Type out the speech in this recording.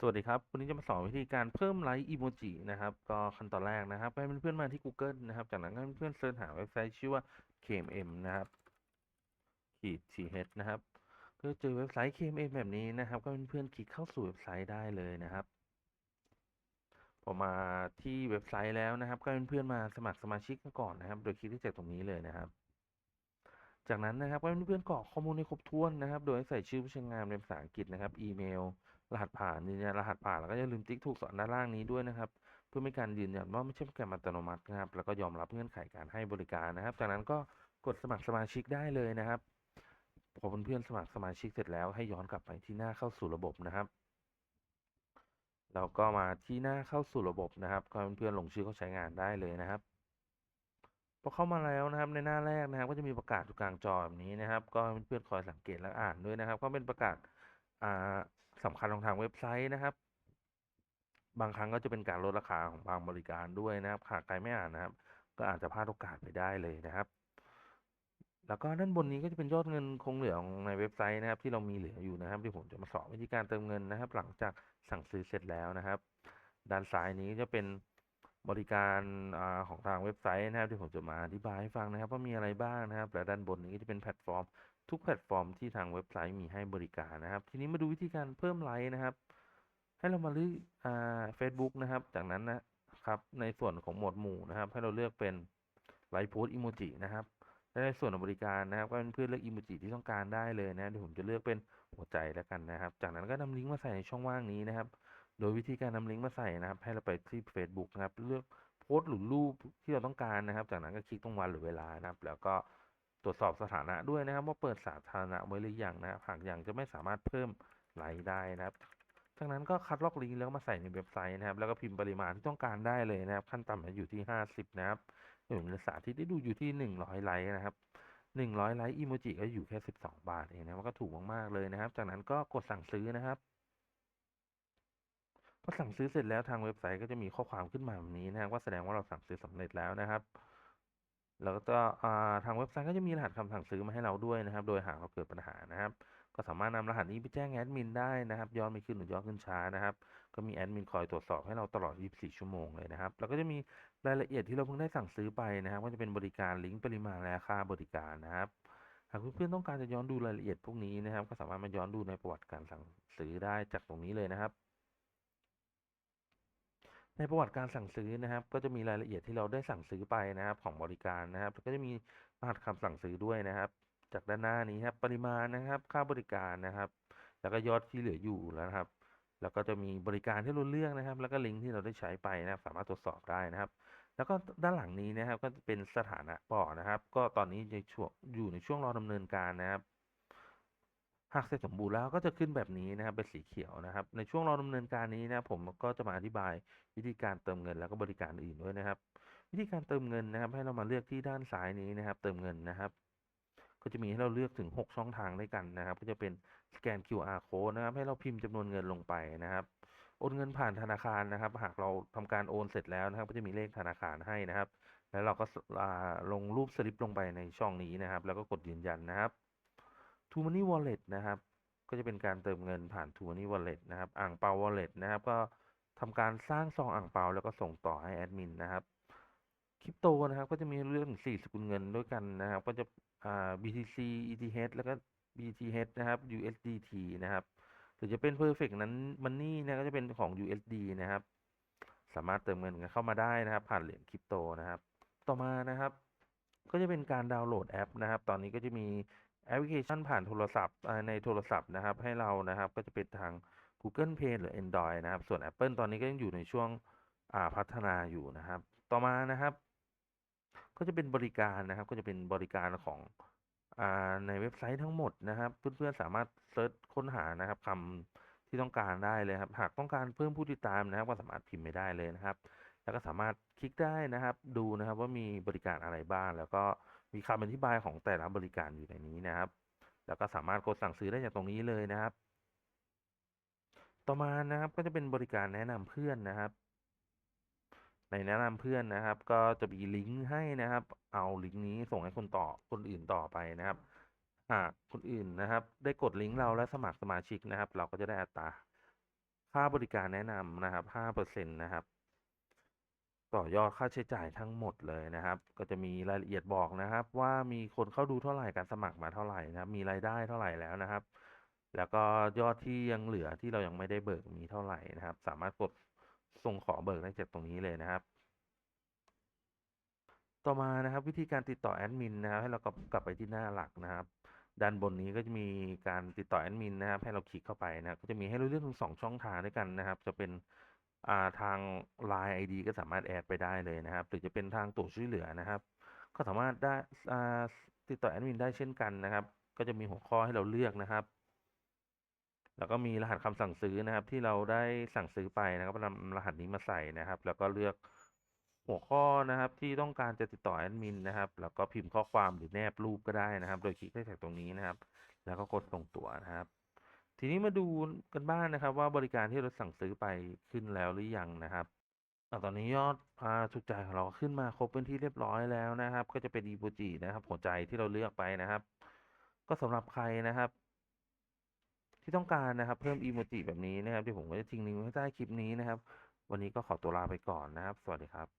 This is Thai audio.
สวัสดีครับ วันนี้จะมาสอนวิธีการเพิ่มไลค์อีโมจินะครับ ก็ขั้นตอนแรกนะครับให้เพื่อนๆมาที่ Google นะครับ จากนั้นให้เพื่อนๆเสิร์ชหาเว็บไซต์ชื่อว่า KMM นะครับขีด th นะครับก็เจอเว็บไซต์ KMM แบบนี้นะครับ ก็เพื่อนๆคลิกเข้าสู่เว็บไซต์ได้เลยนะครับพอมาที่เว็บไซต์แล้วนะครับ ก็เพื่อนๆมาสมัครสมาชิกกันก่อนนะครับ โดยคลิกที่จากตรงนี้เลยนะครับจากนั้นนะครับก็เพื่อนๆกรอกข้อมูลให้ครบถ้วนนะครับ โดยใส่ชื่อผู้ใช้งานเป็นภาษาอังกฤษนะครับ อีเมล รหัสผ่านยืนยันรหัสผ่านแล้วก็อย่าลืมติ๊กถูกสอนด้านล่างนี้ด้วยนะครับ เพื่อไม่การยืนยันว่าไม่ใช่โปรแกรมอัตโนมัตินะครับ แล้วก็ยอมรับเงื่อนไขการให้บริการนะครับ จากนั้นก็กดสมัครสมาชิกได้เลยนะครับพอเพื่อนๆสมัครสมาชิกเสร็จแล้วให้ย้อนกลับไปที่หน้าเข้าสู่ระบบนะครับเราก็มาที่หน้าเข้าสู่ระบบนะครับก็เพื่อนๆลงชื่อเข้าใช้งานได้เลยนะครับพอเข้ามาแล้วนะครับในหน้าแรกนะครับ ก็จะมีประกาศอยู่กลางจอแบบนี้นะครับ ก็เพื่อนๆคอยสังเกตและอ่านด้วยนะครับ ก็เป็นประกาศอ่า สำคัญของทางเว็บไซต์นะครับ บางครั้งก็จะเป็นการลดราคาของบางบริการด้วยนะครับหากใครไม่อ่านนะครับ ก็อาจจะพลาดโอกาสไปได้เลยนะครับ แล้วก็ด้านบนนี้ก็จะเป็นยอดเงินคงเหลือของในเว็บไซต์นะครับ ที่เรามีเหลืออยู่นะครับที่ผมจะมาสอนวิธีการเติมเงินนะครับ หลังจากสั่งซื้อเสร็จแล้วนะครับ ด้านซ้ายนี้จะเป็น บริการอของทางเว็บไซต์นะครับที่ผมจะมาอธิบายให้ฟังนะครับว่ามีอะไรบ้างนะครับและด้านบนนี้ก็จะเป็นแพลตฟอร์ม ทุกแพลตฟอร์มที่ทางเว็บไซต์มีให้บริการนะครับ ทีนี้มาดูวิธีการเพิ่มไลค์นะครับ ให้เรามาเลือกอ่า Facebook นะครับ จากนั้นนะครับในส่วนของหมวดหมู่นะครับ ให้เราเลือกเป็นไลค์โพสอีโมจินะครับและในส่วนของบริการนะครับ ก็เพื่อนเลือกอีโมจิที่ต้องการได้เลยนะเดี๋ยวผมจะเลือกเป็นหัวใจแล้วกันนะครับ จากนั้นก็นำลิงก์มาใส่ในช่องว่างนี้นะครับ โดยวิธีการนำลิงก์มาใส่นะครับ ให้เราไปที่ Facebook นะครับ เลือกโพสต์หรือรูปที่เราต้องการนะครับ จากนั้นก็คลิกตรงวันหรือเวลานะครับ แล้วก็ตรวจสอบสถานะด้วยนะครับ ว่าเปิดสาธารณะไว้หรือยังนะครับหากยังจะไม่สามารถเพิ่มไลค์ได้นะครับจากนั้นก็คัดลอกลิงก์แล้วมาใส่ในเว็บไซต์นะครับ แล้วก็พิมพ์ปริมาณที่ต้องการได้เลยนะครับ ขั้นต่ำอยู่ที่ 50 นะครับอย่างในสาธิตได้ดูอยู่ที่ 100 ไลค์นะครับ 100 ไลค์อีโมจิก็อยู่แค่ 12 บาทเองนะมันก็ถูกมากๆเลยนะครับ จากนั้นก็กดสั่งซื้อนะครับ อสั่งซื้อเสร็จแล้วทางเว็บไซต์ก็จะมีข้อความขึ้นมาแบบนี้นะครับว่าแสดงว่าเราสั่งซื้อสำเร็จแล้วนะครับ แล้วก็ทางเว็บไซต์ก็จะมีรหัสคำสั่งซื้อมาให้เราด้วยนะครับ โดยหากเราเกิดปัญหานะครับ ก็สามารถนำรหัสนี้ไปแจ้งแอดมินได้นะครับย้อนไม่ขึ้นหรือย้อนขึ้นช้านะครับ ก็มีแอดมินคอยตรวจสอบให้เราตลอด 24 ชั่วโมงเลยนะครับ แล้วก็จะมีรายละเอียดที่เราเพิ่งได้สั่งซื้อไปนะครับว่าจะเป็นบริการลิงก์ปริมาณและค่าบริการนะครับหากเพื่อนๆต้องการจะย้อนดูรายละเอียดพวกนี้นะครับ ก็สามารถมาย้อนดูในประวัติการสั่งซื้อได้จากตรงนี้เลยนะครับ ในประวัติการสั่งซื้อนะครับ ก็จะมีรายละเอียดที่เราได้สั่งซื้อไปนะครับของบริการนะครับแล้วก็จะมีรหัสคำสั่งซื้อด้วยนะครับ จากด้านหน้านี้ครับปริมาณนะครับ ค่าบริการนะครับ แล้วก็ยอดที่เหลืออยู่แล้วนะครับ แล้วก็จะมีบริการที่เราเลือกนะครับ แล้วก็ลิงก์ที่เราได้ใช้ไปนะครับ สามารถตรวจสอบได้นะครับ แล้วก็ด้านหลังนี้นะครับ ก็จะเป็นสถานะบ่อนะครับ ก็ตอนนี้ในช่วงอยู่ในช่วงรอดำเนินการนะครับ หากเสร็จสมบูรณ์แล้วก็จะขึ้นแบบนี้นะครับเป็นสีเขียวนะครับ ในช่วงรอดำเนินการนี้นะครับผมก็จะมาอธิบายวิธีการเติมเงินแล้วก็บริการอื่นด้วยนะครับ วิธีการเติมเงินนะครับ ให้เรามาเลือกที่ด้านซ้ายนี้นะครับ เติมเงินนะครับ ก็จะมีให้เราเลือกถึง 6 ช่องทางด้วยกันนะครับ ก็จะเป็นสแกน QR code นะครับ ให้เราพิมพ์จำนวนเงินลงไปนะครับโอนเงินผ่านธนาคารนะครับ หากเราทำการโอนเสร็จแล้วนะครับ ก็จะมีเลขธนาคารให้นะครับ แล้วเราก็ลงรูปสลิปลงไปในช่องนี้นะครับ แล้วก็กดยืนยันนะครับ t o Money Wallet นะครับ ก็จะเป็นการเติมเงินผ่าน t o Money Wallet นะครับอ่างเปา Wallet นะครับ ก็ทำการสร้างซองอ่างเปาแล้วก็ส่งต่อให้แอดมินนะครับคริปโตนะครับ ก็จะมีเรื่อง4สกุลเงินด้วยกันนะครับ ก็จะอ่า BTC ETH แล้วก็ BTH นะครับ USDT นะครับหรือจะเป็น Perfect นั้น Money นะก็จะเป็นของ USD นะครับ สามารถเติมเงินกันเข้ามาได้นะครับ ผ่านเหรียญคริปโตนะครับ ต่อมานะครับ ก็จะเป็นการดาวน์โหลดแอปนะครับ ตอนนี้ก็จะมี แอปพลิเคชันผ่านโทรศัพท์ในโทรศัพท์นะครับ ให้เรานะครับก็จะเป็นทาง Google Play หรือ Android นะครับ ส่วน Apple ตอนนี้ก็ยังอยู่ในช่วงพัฒนาอยู่นะครับ ต่อมานะครับ ก็จะเป็นบริการนะครับ ก็จะเป็นบริการของอในเว็บไซต์ทั้งหมดนะครับ เพื่อนๆสามารถเซิร์ชค้นหานะครับคำที่ต้องการได้เลยครับ หากต้องการเพิ่มผู้ติดตามนะครับ ก็สามารถพิมพ์ไปได้เลยนะครับ แล้วก็สามารถคลิกได้นะครับ ดูนะครับว่ามีบริการอะไรบ้างแล้วก็ มีคำอธิบายของแต่ละบริการอยู่ในนี้นะครับ แล้วก็สามารถกดสั่งซื้อได้จากตรงนี้เลยนะครับ ต่อมานะครับก็จะเป็นบริการแนะนำเพื่อนนะครับ ในแนะนำเพื่อนนะครับ ก็จะมีลิงก์ให้นะครับ เอาลิงก์นี้ส่งให้คนต่อคนอื่นต่อไปนะครับหากคนอื่นนะครับ ได้กดลิงก์เราและสมัครสมาชิกนะครับ เราก็จะได้อัตราค่าบริการแนะนำนะครับ5%นะครับ ต่อยอดค่าใช้จ่ายทั้งหมดเลยนะครับ ก็จะมีรายละเอียดบอกนะครับ ว่ามีคนเข้าดูเท่าไหร่การสมัครมาเท่าไหร่นะครับ มีรายได้เท่าไหร่แล้วนะครับ แล้วก็ยอดที่ยังเหลือที่เรายังไม่ได้เบิกมีเท่าไหร่นะครับ สามารถกดส่งขอเบิกได้จากตรงนี้เลยนะครับ ต่อมานะครับ วิธีการติดต่อแอดมินนะครับ ให้เรากลับกลับไปที่หน้าหลักนะครับด้านบนนี้ก็จะมีการติดต่อแอดมินนะครับให้เราคลิกเข้าไปนะครับก็จะมีให้เราเลือกถึงสองช่องทางด้วยกันนะครับ จะเป็น ทาง Line ID ก็สามารถแอดไปได้เลยนะครับ หรือจะเป็นทางตัวช่วยเหลือนะครับ ก็สามารถได้ติดต่อแอดมินได้เช่นกันนะครับ ก็จะมีหัวข้อให้เราเลือกนะครับ แล้วก็มีรหัสคำสั่งซื้อนะครับ ที่เราได้สั่งซื้อไปนะครับนำรหัสนี้มาใส่นะครับ แล้วก็เลือกหัวข้อนะครับ ที่ต้องการจะติดต่อแอดมินนะครับ แล้วก็พิมพ์ข้อความหรือแนบรูปก็ได้นะครับ โดยคลิกได้จากตรงนี้นะครับ แล้วก็กดส่งตัวนะครับ ทีนี้มาดูกันบ้างนะครับ ว่าบริการที่เราสั่งซื้อไปขึ้นแล้วหรือยังนะครับอตอนนี้ยอดอาถูกใจของเราขึ้นมาครบเป็นที่เรียบร้อยแล้วนะครับ ก็จะเป็นอีโ o จินะครับหัวใจที่เราเลือกไปนะครับ ก็สำหรับใครนะครับ ที่ต้องการนะครับ เพิ่มอีโมจิแบบนี้นะครับที่ผมก็จะทิ้งลิงก์ไว้ใต้คลิปนี้นะครับ วันนี้ก็ขอตัวลาไปก่อนนะครับ สวัสดีครับ